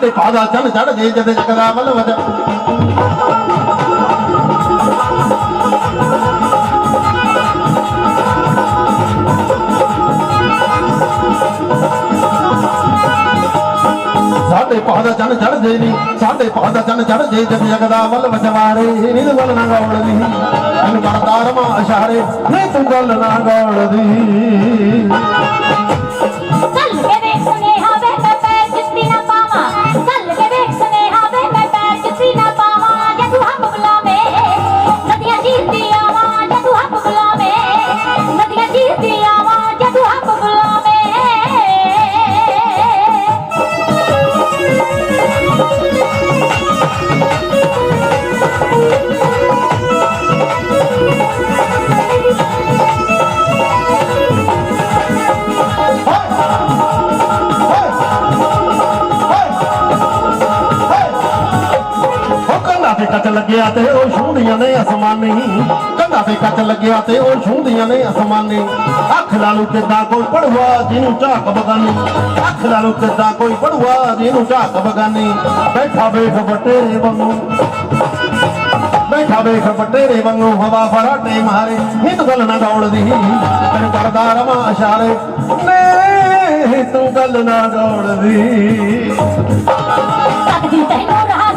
ਸਾਡੇ ਪਾਦਾ ਚੰਨ ਚੜ ਜੇ ਜਦ ਜਗਦਾ ਵੱਲ ਵਜ। ਸਾਡੇ ਪਾਦਾ ਚੰਨ ਚੜ ਜੇ ਨੀ ਸਾਡੇ ਪਾਦਾ ਚੰਨ ਚੜ ਜੇ ਜਦ ਜਗਦਾ ਵੱਲ ਵਜਵਾਰੇ ਨੀਲ ਵੱਲ ਨਾ ਗੌਲਦੀ ਇਹਨੂੰ ਕਰਦਾ ਰਮਾ ਇਸ਼ਾਰੇ ਨਹੀਂ ਤੂੰ ਗੱਲ ਨਾ ਗੌਲਦੀ ਲੱਗਿਆ ਤੇ ਉਹ ਛੂੰਦੀਆਂ ਨੇ ਅਸਮਾਨੀ। ਕੰਧਾਂ ਤੇ ਕੱਚ ਲੱਗਿਆ ਤੇ ਉਹ ਛੂੰਦੀਆਂ ਨੇ ਅਸਮਾਨੀ। ਅੱਖ ਲਾ ਕਿੱਦਾਂ ਕੋਈ ਪੜਵਾ ਜਿਹਨੂੰ ਝਾਕ ਬਗਾਨੀ। ਅੱਖ ਲਾ ਕਿੱਦਾਂ ਕੋਈ ਪੜਵਾ ਜਿਹਨੂੰ ਝਾਕ ਬਗਾਨੀ। ਬੈਠਾ ਵੇਖ ਬਟੇਰੇ ਵਾਂਗੂ ਬੈਠਾ ਵੇਖ ਬਟੇਰੇ ਵਾਂਗੂ ਹਵਾ ਫਰਾਟੇ ਮਾਰੇ। ਹਿੰਦ ਗੱਲ ਨਾ ਗੌਲਦੀ ਤੈਨੂੰ ਕਰਦਾ ਰਵਾਂ ਇਸ਼ਾਰੇ। ਨੇ, ਤੂੰ ਗੱਲ ਨਾ ਗੌਲਦੀ ਤਕਦੀ ਤੈਨੂੰ ਰਹਾ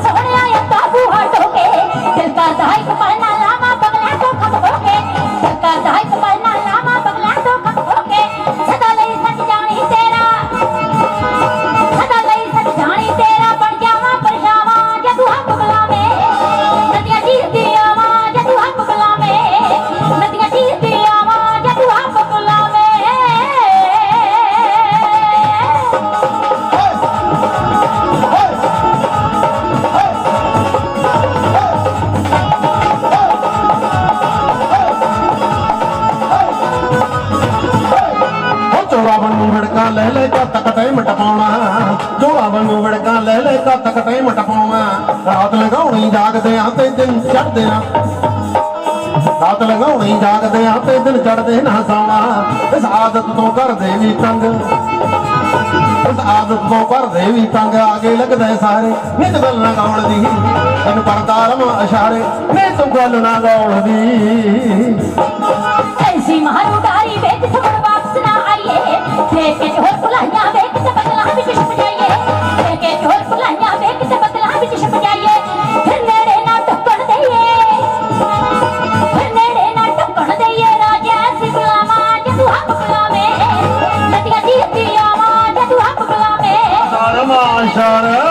ਟਾਈਮ ਟਪਾਉਣਾ ਚੋਰਾਵਣ ਨੂੰ ਲੈ ਲੈ ਕਾ ਤੱਕ ਟਾਈਮ ਟਪਾਉਣਾ ਰਾਤ ਲਗਾਉਣੀ ਜਾਗਦੇ ਆ ਤੇ ਦਿਨ ਚੜਦੇ ਆ। ਰਾਤ ਲਗਾਉਣੀ ਜਾਗਦੇ ਆ ਤੇ ਦਿਨ ਚੜਦੇ ਨਾ ਸੌਣਾ। ਇਸ ਆਦਤ ਤੋਂ ਕਰਦੇ ਵੀ ਤੰਗ। ਇਸ ਆਦਤ ਤੋਂ ਕਰਦੇ ਵੀ ਤੰਗ। ਆਗੇ ਲੱਗਦੇ ਸਾਰੇ। ਨਿਤ ਗੱਲ ਨਾ ਗਾਉਣ ਦੀ। ਤੈਨੂੰ ਕਰਦਾ ਇਸ਼ਾਰੇ ਨੇ ਤੂੰ ਗੱਲ ਨਾ ਗਾਉਣ ਦੀ। সারা